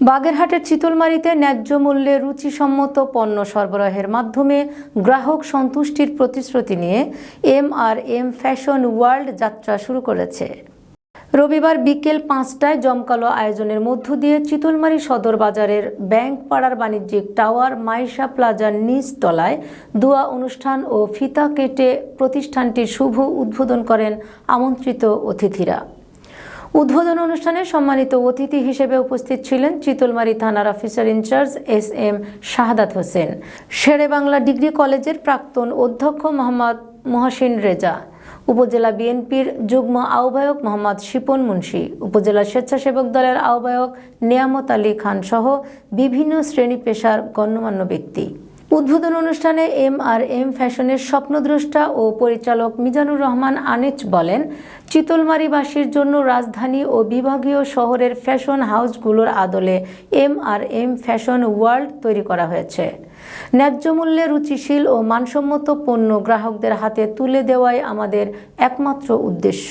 বাগেরহাটের চিতলমারিতে ন্যায্য মূল্যে রুচিসম্মত পণ্য সরবরাহের মাধ্যমে গ্রাহক সন্তুষ্টির প্রতিশ্রুতি নিয়ে M R M fashion world যাত্রা শুরু করেছে। রবিবার বিকেল পাঁচটায় জমকালো আয়োজনের মধ্য দিয়ে চিতলমারি সদর বাজারের ব্যাংক পাড়ার বাণিজ্যিক টাওয়ার মাইশা প্লাজার তলায় দোয়া অনুষ্ঠান ও ফিতা কেটে প্রতিষ্ঠানটির শুভ উদ্বোধন করেন আমন্ত্রিত অতিথিরা। উদ্বোধন অনুষ্ঠানে সম্মানিত অতিথি হিসেবে উপস্থিত ছিলেন চিতলমারি থানার officer incharge S M Shahadat Hossain. Shere Bangla degree কলেজের প্রাক্তন অধ্যক্ষ মোহাম্মদ মহসিন রেজা। উপজেলা বিএনপির যুগ্ম আহ্বায়ক মোহাম্মদ শিপন মুন্সি। উপজেলা স্বেচ্ছাসেবক দলের আহ্বায়ক নিয়ামত আলী খান সহ বিভিন্ন শ্রেণি পেশার গণ্যমান্য ব্যক্তি। উদ্বোধন অনুষ্ঠানে এম আর এম ফ্যাশনের স্বপ্নদ্রষ্টা ও পরিচালক মিজানুর রহমান আনেচ বলেন, চিতলমারিবাসীর জন্য রাজধানী ও বিভাগীয় শহরের ফ্যাশন হাউসগুলোর আদলে M R M fashion world তৈরি করা হয়েছে। ন্যায্য মূল্যে রুচিশীল ও মানসম্মত পণ্য গ্রাহকদের হাতে তুলে দেওয়াই আমাদের একমাত্র উদ্দেশ্য।